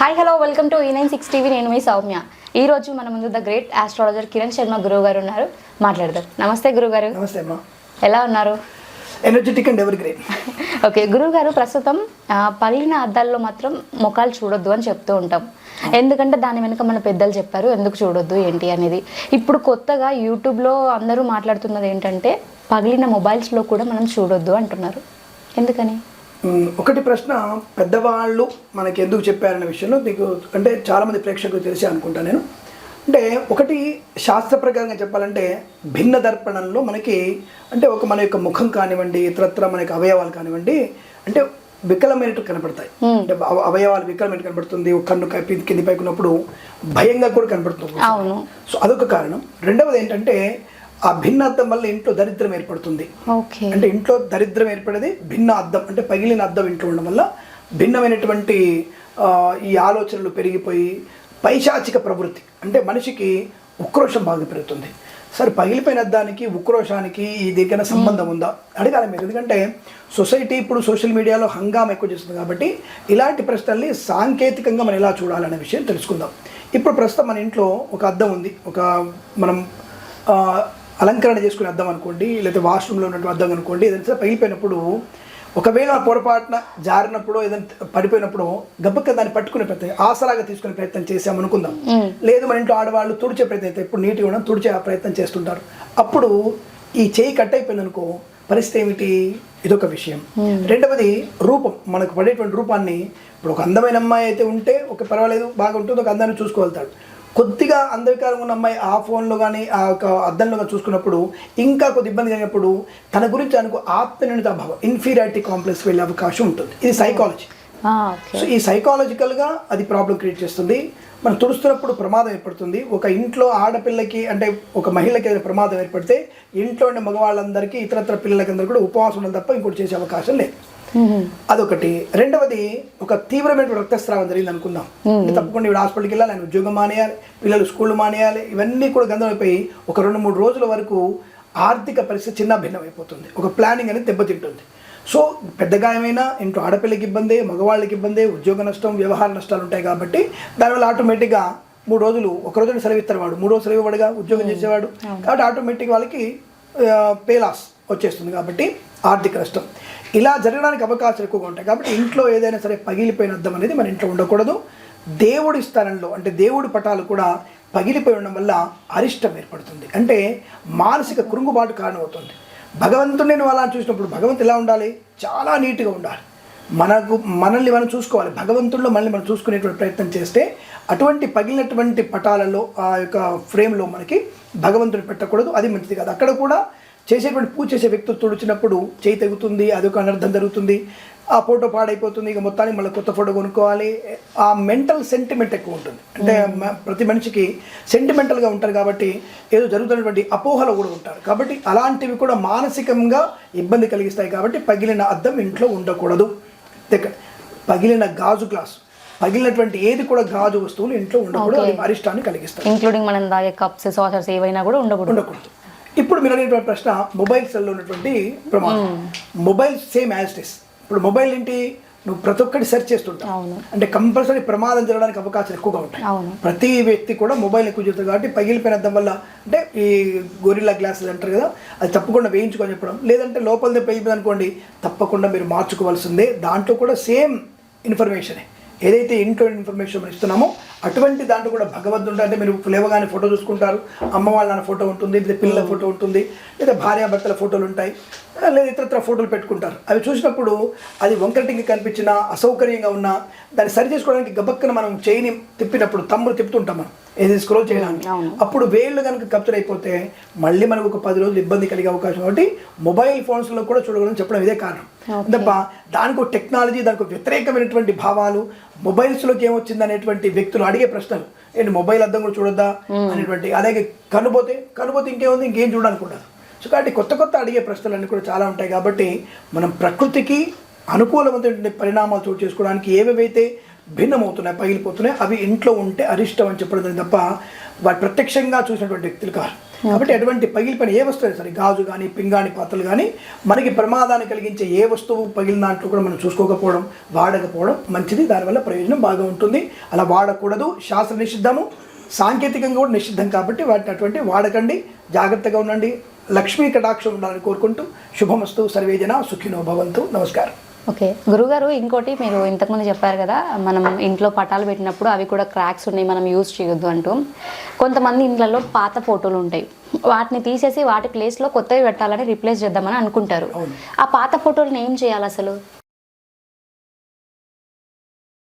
Hi hello welcome to ఈ nine six TV నేను మీ సౌమ్య. ఈ రోజు మన ముందు the great astrologer Kiran Sharma గురువు గారు ఉన్నారు. మాట్లాడదాం. నమస్తే గురువు గారు నమస్తే అమ్మా. ఎలా ఉన్నారు? Energetic and evergreen okay గురువు గారు ప్రస్తుతం పగిలిన అద్దాల్లో మాత్రం ముఖాలు చూడొద్దు అని చెప్తూ ఉంటాం. ఎందుకంటే దాని వెనుక మన పెద్దలు చెప్పారు ఎందుకు చూడొద్దు ఏంటి అనేది. ఇప్పుడు కొత్తగా యూట్యూబ్లో అందరూ మాట్లాడుతున్నది ఏంటంటే పగిలిన మొబైల్స్లో కూడా మనం చూడొద్దు అంటున్నారు. ఎందుకని? ఒకటి ప్రశ్న పెద్దవాళ్ళు మనకి ఎందుకు చెప్పారనే విషయంలో మీకు అంటే చాలామంది ప్రేక్షకులు తెలిసి అనుకుంటా నేను. అంటే ఒకటి శాస్త్ర ప్రకారంగా చెప్పాలంటే భిన్న దర్పణంలో మనకి అంటే ఒక మన యొక్క ముఖం కానివ్వండి ఇతరత్ర మన యొక్క అవయవాలు కానివ్వండి అంటే వికలమైనట్టు కనపడతాయి. అంటే అవ- అవయవాలు వికలమైనట్టు కనపడుతుంది ఒక కన్ను కింది పైకి ఉన్నప్పుడు భయంగా కూడా కనపడుతుంది. సో అదొక కారణం. రెండవది ఏంటంటే ఆ భిన్నత్వం వల్ల ఇంట్లో దరిద్రం ఏర్పడుతుంది. అంటే ఇంట్లో దరిద్రం ఏర్పడేది భిన్న అద్దం అంటే పగిలిన అద్దం ఇంట్లో ఉండడం వల్ల భిన్నమైనటువంటి ఈ ఆలోచనలు పెరిగిపోయి పైశాచిక ప్రవృత్తి అంటే మనిషికి ఉక్రోషం బాగా పెరుగుతుంది. సరే పగిలిపోయిన అద్దానికి ఉక్రోషానికి ఈ దీనికైనా సంబంధం ఉందా? అడగాలి మీరు. ఎందుకంటే సొసైటీ ఇప్పుడు సోషల్ మీడియాలో హంగామా ఎక్కువ చేస్తుంది కాబట్టి ఇలాంటి ప్రశ్నల్ని సాంకేతికంగా మనం ఎలా చూడాలనే విషయం తెలుసుకుందాం. ఇప్పుడు ప్రస్తుతం మన ఇంట్లో ఒక అద్దం ఉంది. ఒక మనం అలంకరణ చేసుకునే అద్దం అనుకోండి లేదా వాష్రూమ్లో ఉన్నటువంటి అద్దం అనుకోండి ఏదైనా పగిలిపోయినప్పుడు ఒకవేళ పొరపాటున జారినప్పుడు ఏదైనా పడిపోయినప్పుడు గబ్బక్క దాన్ని పట్టుకునే ప్రయత్నం ఆసరాగా తీసుకునే ప్రయత్నం చేసాం అనుకుందాం. లేదు మన ఇంట్లో ఆడవాళ్ళు తుడిచే ప్రయత్నం అయితే ఇప్పుడు నీట్గా ఉండడం తుడిచే ప్రయత్నం చేస్తుంటారు. అప్పుడు ఈ చేయి కట్ అయిపోయింది అనుకో పరిస్థితి ఏమిటి? ఇదొక విషయం. రెండవది రూపం. మనకు పడేటువంటి రూపాన్ని ఇప్పుడు ఒక అందమైన అమ్మాయి అయితే ఉంటే ఒక పర్వాలేదు బాగా ఉంటుంది ఒక అందాన్ని చూసుకోగలుగుతాడు కొద్దిగా అంధకారం ఉన్న అమ్మాయి ఆ ఫోన్లో కానీ ఆ యొక్క అద్దంలో కానీ చూసుకున్నప్పుడు ఇంకా కొద్ది ఇబ్బంది కలిగినప్పుడు తన గురించి అనుకో ఆత్మనిర్ణిత భావం ఇన్ఫీరియారిటీ కాంప్లెక్స్ వెళ్ళే అవకాశం ఉంటుంది. ఇది సైకాలజీ సో ఈ సైకాలజికల్గా అది ప్రాబ్లం క్రియేట్ చేస్తుంది. మనం తుడుస్తున్నప్పుడు ప్రమాదం ఏర్పడుతుంది. ఒక ఇంట్లో ఆడపిల్లకి అంటే ఒక మహిళకి ఏదైనా ప్రమాదం ఏర్పడితే ఇంట్లో ఉండే మగవాళ్ళందరికీ ఇతరత్ర పిల్లలకందరూ కూడా ఉపవాసం ఉండడం తప్ప ఇంకోటి చేసే అవకాశం లేదు. అదొకటి. రెండవది ఒక తీవ్రమైన రక్తస్రావం జరిగింది అనుకుందాం. తప్పకుండా ఇప్పుడు హాస్పిటల్కి వెళ్ళాలి ఆయన ఉద్యోగం మానేయాలి పిల్లలు స్కూల్ మానేయాలి ఇవన్నీ కూడా గందం అయిపోయి ఒక రెండు మూడు రోజుల వరకు ఆర్థిక పరిస్థితి చిన్న భిన్నమైపోతుంది. ఒక ప్లానింగ్ అనేది దెబ్బతింటుంది. సో పెద్ద గాయమైనా ఇంట్లో ఆడపిల్లకి ఇబ్బంది మగవాళ్ళకి ఇబ్బంది ఉద్యోగ నష్టం వ్యవహార నష్టాలు ఉంటాయి కాబట్టి దానివల్ల ఆటోమేటిక్గా మూడు రోజులు ఒక రోజు సెలవు ఇస్తారు వాడు. మూడు రోజులు సెలవు ఉద్యోగం చేసేవాడు. కాబట్టి ఆటోమేటిక్ వాళ్ళకి పేలాస్ వచ్చేస్తుంది కాబట్టి ఆర్థిక నష్టం. ఇలా జరగడానికి అవకాశాలు ఎక్కువగా ఉంటాయి కాబట్టి ఇంట్లో ఏదైనా సరే పగిలిపోయిన అద్దం అనేది మన ఇంట్లో ఉండకూడదు. దేవుడి స్థానంలో అంటే దేవుడి పటాలు కూడా పగిలిపోయి ఉండడం వల్ల అరిష్టం ఏర్పడుతుంది. అంటే మానసిక కృంగుబాటు కారణమవుతుంది. భగవంతుడిని నువ్వు అలా చూసినప్పుడు భగవంతు ఎలా ఉండాలి? చాలా నీట్గా ఉండాలి. మనకు మనల్ని మనం చూసుకోవాలి. భగవంతుల్లో మనల్ని మనం చూసుకునేటువంటి ప్రయత్నం చేస్తే అటువంటి పగిలినటువంటి పటాలలో ఆ యొక్క ఫ్రేమ్లో మనకి భగవంతుడిని పెట్టకూడదు. అది మంచిది కాదు. అక్కడ కూడా చేసేటువంటి పూజ చేసే వ్యక్తులు తుడిచినప్పుడు చేయి తెగుతుంది అదొక అనర్థం జరుగుతుంది. ఆ ఫోటో పాడైపోతుంది ఇక మొత్తానికి మళ్ళీ కొత్త ఫోటో కొనుక్కోవాలి. ఆ మెంటల్ సెంటిమెంట్ ఎక్కువ ఉంటుంది. అంటే ప్రతి మనిషికి సెంటిమెంటల్గా ఉంటారు కాబట్టి ఏదో జరుగుతున్నటువంటి అపోహలు కూడా ఉంటారు. కాబట్టి అలాంటివి కూడా మానసికంగా ఇబ్బంది కలిగిస్తాయి కాబట్టి పగిలిన అద్దం ఇంట్లో ఉండకూడదు. పగిలిన గాజు గ్లాసు పగిలినటువంటి ఏది కూడా గాజు వస్తువులు ఇంట్లో ఉండకూడదు. అరిష్టాన్ని కలిగిస్తాయి. ఇంక్లూడింగ్ మనం తాగే కప్స్ సాసర్స్ ఏవైనా కూడా ఉండకూడదు. ఉండకూడదు. ఇప్పుడు మీరు అనేటువంటి ప్రశ్న మొబైల్ సెల్లో ఉన్నటువంటి ప్రమాదం. Mobile same as is. ఇప్పుడు మొబైల్ ఏంటి? నువ్వు ప్రతి ఒక్కటి సెర్చ్ చేస్తుంటావు. అంటే కంపల్సరీ ప్రమాదం జరగడానికి అవకాశాలు ఎక్కువగా ఉంటాయి. ప్రతి వ్యక్తి కూడా మొబైల్ ఎక్కువ చూస్తారు కాబట్టి పగిలిపోయిన అద్దం వల్ల అంటే ఈ గొరిల్లా గ్లాసెస్ అంటారు కదా అది తప్పకుండా వేయించుకొని చెప్పడం. లేదంటే లోపలదే పగిలిపోయింది అనుకోండి తప్పకుండా మీరు మార్చుకోవాల్సిందే. దాంట్లో కూడా సేమ్ ఇన్ఫర్మేషనే. ఏదైతే ఇంట్లో ఇన్ఫర్మేషన్ మనం ఇస్తున్నామో అటువంటి దాంట్లో కూడా భగవంతుడు అంటే మీరు లేవగానే ఫోటో చూసుకుంటారు. అమ్మ వాళ్ళ ఫోటో ఉంటుంది లేదా పిల్లల ఫోటో ఉంటుంది లేదా భార్యాభర్తల ఫోటోలు ఉంటాయి. లేదా ఇతరత్ర ఫోటోలు పెట్టుకుంటారు. అవి చూసినప్పుడు అది వంకరటింగి కనిపించినా అసౌకర్యంగా ఉన్నా దాన్ని సరి చేసుకోవడానికి గబక్కన మనం చేయిని తిప్పినప్పుడు తమ్ముడు తిప్పుతుంటాం మనం. ఏది స్క్రోల్ చేయడానికి. అప్పుడు వేళ్ళు కనుక కప్చర్ అయిపోతే మళ్ళీ మనకు ఒక పది రోజులు ఇబ్బంది కలిగే అవకాశం. కాబట్టి మొబైల్ ఫోన్స్లో కూడా చూడగలని చెప్పడం ఇదే కారణం. తప్ప దానికి టెక్నాలజీ దానికి వ్యతిరేకమైనటువంటి భావాలు మొబైల్స్లోకి ఏమొచ్చింది అనేటువంటి వ్యక్తులు అడిగే ప్రశ్నలు. ఏంటి మొబైల్ అద్దం కూడా చూడొద్దా అనేటువంటి. అలాగే కనుపోతే కనుపోతే ఇంకేముంది? ఇంకేం చూడాలనుకుంటారు సో కాబట్టి కొత్త కొత్త అడిగే ప్రశ్నలు కూడా చాలా ఉంటాయి కాబట్టి మనం ప్రకృతికి అనుకూలమైనటువంటి పరిణామాలు చోటు చేసుకోవడానికి ఏవేవైతే భిన్నమవుతున్నాయి పగిలిపోతున్నాయి అవి ఇంట్లో ఉంటే అరిష్టం అని చెప్పడం తప్ప వాటి ప్రత్యక్షంగా చూసినటువంటి వ్యక్తులు కాదు కాబట్టి అటువంటి పగిలిపోయిన ఏ వస్తువు సరే గాజు కానీ పింగాణి పాత్రలు కానీ మనకి ప్రమాదాన్ని కలిగించే ఏ వస్తువు పగిలిన దాంట్లో కూడా మనం చూసుకోకపోవడం వాడకపోవడం మంచిది. దానివల్ల ప్రయోజనం బాగా ఉంటుంది. అలా వాడకూడదు. శాస్త్ర నిషిద్ధము. సాంకేతికంగా కూడా నిషిద్ధం కాబట్టి వాటిని అటువంటి వాడకండి. జాగ్రత్తగా ఉండండి. లక్ష్మీ కటాక్షం ఉండాలని కోరుకుంటూ శుభమస్తు సర్వేజన సుఖినో భవంతు. నమస్కారం. ఓకే. గురుగారు ఇంకోటి మీరు ఇంతకుముందు చెప్పారు కదా మనం ఇంట్లో పటాలు పెట్టినప్పుడు అవి కూడా క్రాక్స్ ఉన్నాయి మనం యూజ్ చేయొద్దు అంటూ. కొంతమంది ఇండ్లలో పాత ఫోటోలు ఉంటాయి. వాటిని తీసేసి వాటి ప్లేస్లో కొత్తవి పెట్టాలని రిప్లేస్ చేద్దామని అనుకుంటారు. ఆ పాత ఫోటోలను ఏం చేయాలి అసలు?